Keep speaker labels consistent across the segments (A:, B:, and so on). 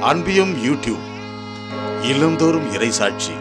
A: அன்பியும் YouTube இல்லந்தோறும் இறைசாட்சி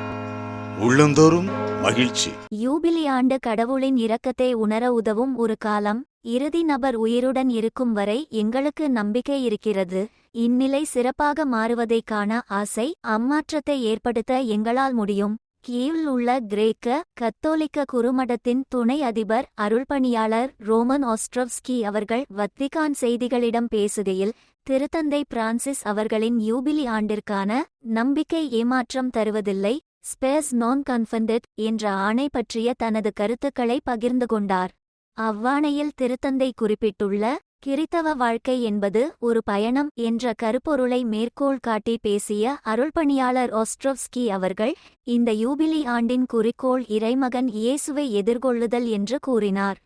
A: உள்ளந்தோறும் மகிழ்ச்சி.
B: யூபிலி ஆண்டு கடவுளின் இரக்கத்தை உணர உதவும் ஒரு காலம் இறுதி நபர் உயிருடன் இருக்கும் வரை எங்களுக்கு நம்பிக்கை இருக்கிறது. இந்நிலை சிறப்பாக மாறுவதைக்கான ஆசை அம்மாற்றத்தை ஏற்படுத்த எங்களால் முடியும். கீழ் உள்ள கிரேக்க கத்தோலிக்க குறுமடத்தின் துணை அதிபர் அருள்பணியாளர் ரோமன் ஆஸ்ட்ரவ்ஸ்கி அவர்கள் வத்திகான் செய்திகளிடம் பேசுகையில் திருத்தந்தை பிரான்சிஸ் அவர்களின் யூபிலி ஆண்டிற்கான நம்பிக்கை ஏமாற்றம் தருவதில்லை ஸ்பேஸ் நான் கன்ஃபண்டட் என்ற ஆணை பற்றிய தனது கருத்துக்களை பகிர்ந்து கொண்டார். அவ்வாணையில் திருத்தந்தை குறிப்பிட்டுள்ள கிறித்தவ வாழ்க்கை என்பது ஒரு பயணம் என்ற கருப்பொருளை மேற்கோள் காட்டி பேசிய அருள்பணியாளர் ஒஸ்ட்ரோவ்ஸ்கி அவர்கள் இந்த யூபிலி ஆண்டின் குறிக்கோள் இறைமகன் இயேசுவை எதிர்கொள்ளுதல் என்று கூறினார்.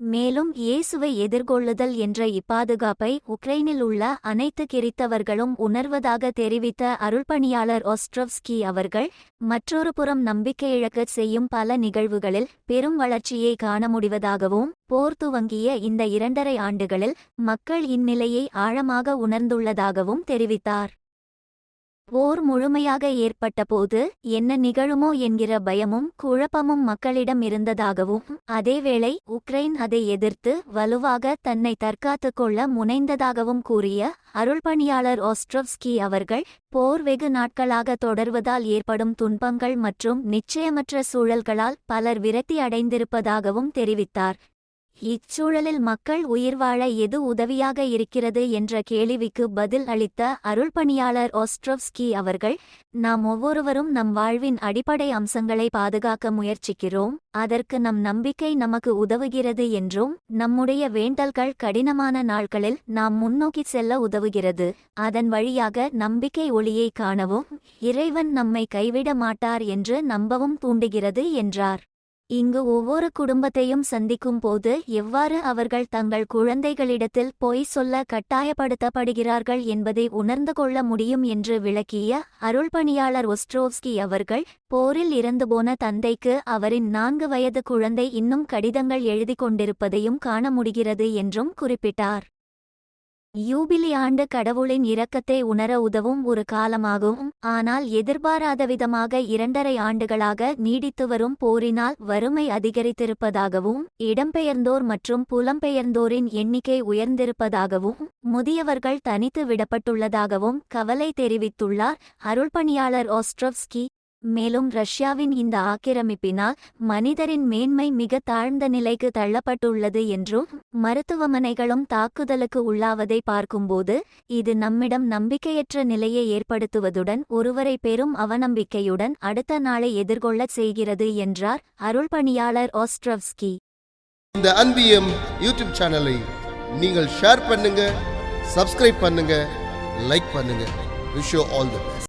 B: மேலும் இயேசுவை எதிர்கொள்ளுதல் என்ற இப்பாதுகாப்பை உக்ரைனில் உள்ள அனைத்து கிறித்தவர்களும் உணர்வதாக தெரிவித்த அருள்பணியாளர் ஒஸ்ட்ரவ்ஸ்கி அவர்கள் மற்றொரு புறம் நம்பிக்கை செய்யும் பல நிகழ்வுகளில் பெரும் வளர்ச்சியை காண முடிவதாகவும் போர் துவங்கிய இந்த இரண்டரை ஆண்டுகளில் மக்கள் இந்நிலையை ஆழமாக உணர்ந்துள்ளதாகவும் தெரிவித்தார். போர் முழுமையாக ஏற்பட்டபோது என்ன நிகழுமோ என்கிற பயமும் குழப்பமும் மக்களிடம் இருந்ததாகவும் அதேவேளை உக்ரைன் அதை எதிர்த்து வலுவாக தன்னை தற்காத்துக் கொள்ள முனைந்ததாகவும் கூறிய அருள்பணியாளர் ஓஸ்ட்ரோவ்ஸ்கி அவர்கள் போர் வெகு நாட்களாக தொடர்வதால் ஏற்படும் துன்பங்கள் மற்றும் நிச்சயமற்ற சூழல்களால் பலர் விரக்தி அடைந்திருப்பதாகவும் தெரிவித்தார். இச்சூழலில் மக்கள் உயிர் வாழ எது உதவியாக இருக்கிறது என்ற கேள்விக்கு பதில் அளித்த அருள்பணியாளர் ஓஸ்ட்ரோவ்ஸ்கி அவர்கள் நாம் ஒவ்வொருவரும் நம் வாழ்வின் அடிப்படை அம்சங்களை பாதுகாக்க முயற்சிக்கிறோம். அதற்கு நம் நம்பிக்கை நமக்கு உதவுகிறது என்றும் நம்முடைய வேண்டல்கள் கடினமான நாட்களில் நாம் முன்னோக்கி செல்ல உதவுகிறது. அதன் வழியாக நம்பிக்கை ஒளியை காணவும் இறைவன் நம்மை கைவிட மாட்டார் என்று நம்பவும் தூண்டுகிறது என்றார். இங்கு ஒவ்வொரு குடும்பத்தையும் சந்திக்கும் போது எவ்வாறு அவர்கள் தங்கள் குழந்தைகளிடத்தில் பொய் சொல்ல கட்டாயப்படுத்தப்படுகிறார்கள் என்பதை உணர்ந்து கொள்ள முடியும் என்று விளக்கிய அருள்பணியாளர் ஒஸ்ட்ரோவ்ஸ்கி அவர்கள் போரில் இறந்துபோன தந்தைக்கு அவரின் நான்கு வயது குழந்தை இன்னும் கடிதங்கள் எழுதிக் கொண்டிருப்பதையும் காண முடிகிறது என்றும் குறிப்பிட்டார். யூபிலி ஆண்டு கடவுளின் இரக்கத்தை உணர உதவும் ஒரு காலமாகும். ஆனால் எதிர்பாராத விதமாக இரண்டரை ஆண்டுகளாக நீடித்து வரும் போரினால் வறுமை அதிகரித்திருப்பதாகவும் இடம்பெயர்ந்தோர் மற்றும் புலம்பெயர்ந்தோரின் எண்ணிக்கை உயர்ந்திருப்பதாகவும் முதியவர்கள் தனித்து விடப்பட்டுள்ளதாகவும் கவலை தெரிவித்துள்ளார் அருள்பணியாளர் ஓஸ்ட்ரவ்ஸ்கி. மேலும் ரஷ்யாவின் இந்த ஆக்கிரமிப்பினால் மனிதரின் மேன்மை மிக தாழ்ந்த நிலைக்கு தள்ளப்பட்டுள்ளது என்றும் மருத்துவமனைகளும் தாக்குதலுக்கு உள்ளாவதை பார்க்கும்போது இது நம்மிடம் நம்பிக்கையற்ற நிலையை ஏற்படுத்துவதுடன் ஒருவரை பெரும் அவநம்பிக்கையுடன் அடுத்த நாளை எதிர்கொள்ளச் செய்கிறது என்றார் அருள்பணியாளர் ஆஸ்ட்ரவ்ஸ்கி
C: இந்த அன்பியம் யூடியூப் சேனலை நீங்கள் ஷேர் பண்ணுங்க சப்ஸ்கிரைப் பண்ணுங்க லைக் பண்ணுங்க. Wish all the